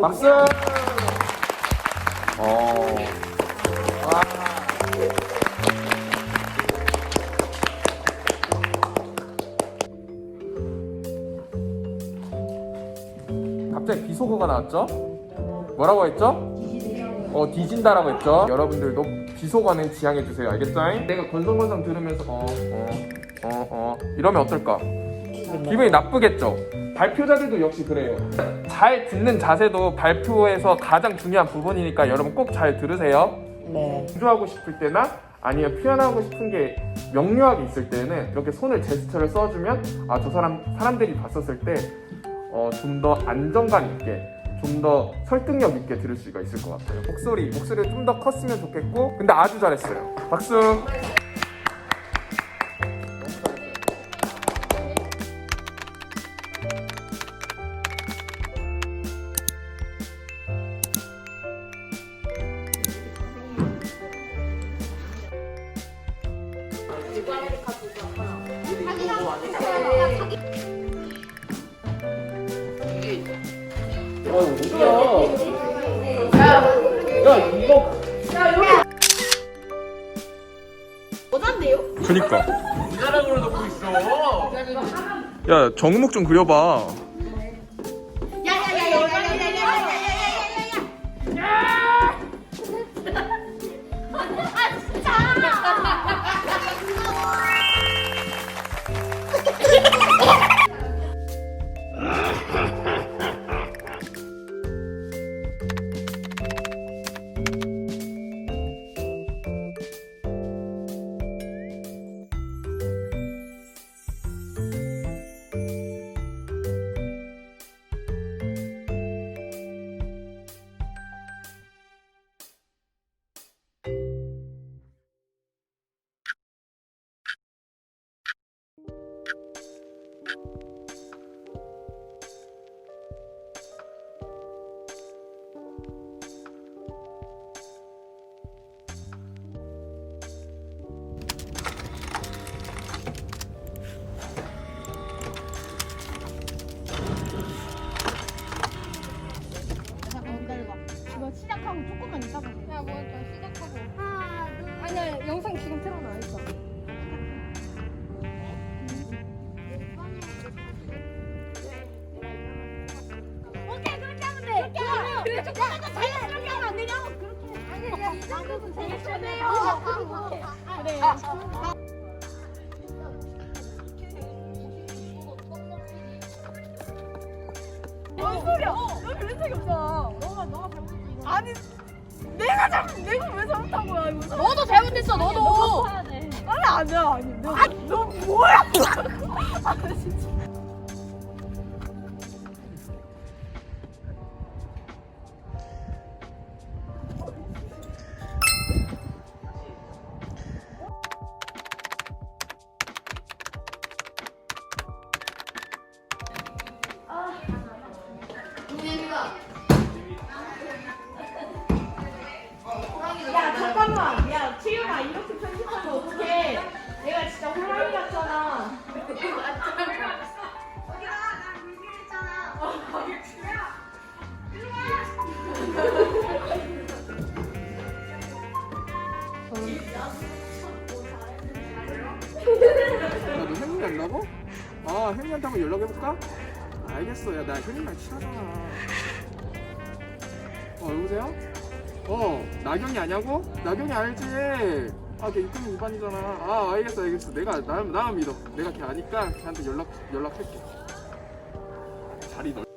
박수! 어. 와. 갑자기 비속어가 나왔죠? 뭐라고 했죠? 어 뒤진다라고 했죠? 여러분들도 비속어는 지양해 주세요. 알겠죠? 내가 건성건성 들으면서 어어어어 어, 어, 이러면 어떨까? 기분이 나쁘겠죠? 발표자들도 역시 그래요. 잘 듣는 자세도 발표에서 가장 중요한 부분이니까 여러분 꼭 잘 들으세요. 네. 강조하고 싶을 때나 아니면 표현하고 싶은 게 명료하게 있을 때는 이렇게 손을 제스처를 써주면 아 저 사람 사람들이 봤었을 때 어, 좀 더 안정감 있게 좀 더 설득력 있게 들을 수가 있을 것 같아요. 목소리 목소리가 좀 더 컸으면 좋겠고 근데 아주 잘했어요. 박수. 그니까. 이가락으로 넣고 있어. 야 정목 좀 그려봐. 시작하고. 아니야, 영상 지금 틀어놔 있어. 오케이, 그렇게 하면 돼. 그래, 조금만 더 자연스럽게 하면 안 되냐고. 그렇게. 아니, 야, 이 정도는 재밌잖아요. 그래. 뭔 소리야? 너 그런 적이 없잖아. 너가 너가 잘못했지. 아니 내가 잘못 내가 왜 잘못한 거야 이거? 너도 잘못했어 너도. 아니 아니야 아니. 너, 너 뭐야? 아 진짜. 야 잠깐만 야 치유가 이렇게 편집하면 어떡해 내가 진짜 호랑이 같잖아 야너 혜민이 안다고? 아 혜민이한테 한번 연락해볼까? 알겠어 야나 혜민이랑 친하잖아 어 여보세요? 어 나경이 아냐고? 나경이 알지. 아걔 육군 2반이잖아. 아 알겠어 알겠어. 내가 나, 나만 믿어. 내가 걔 아니까 걔한테 연락, 연락할게. 자리 넓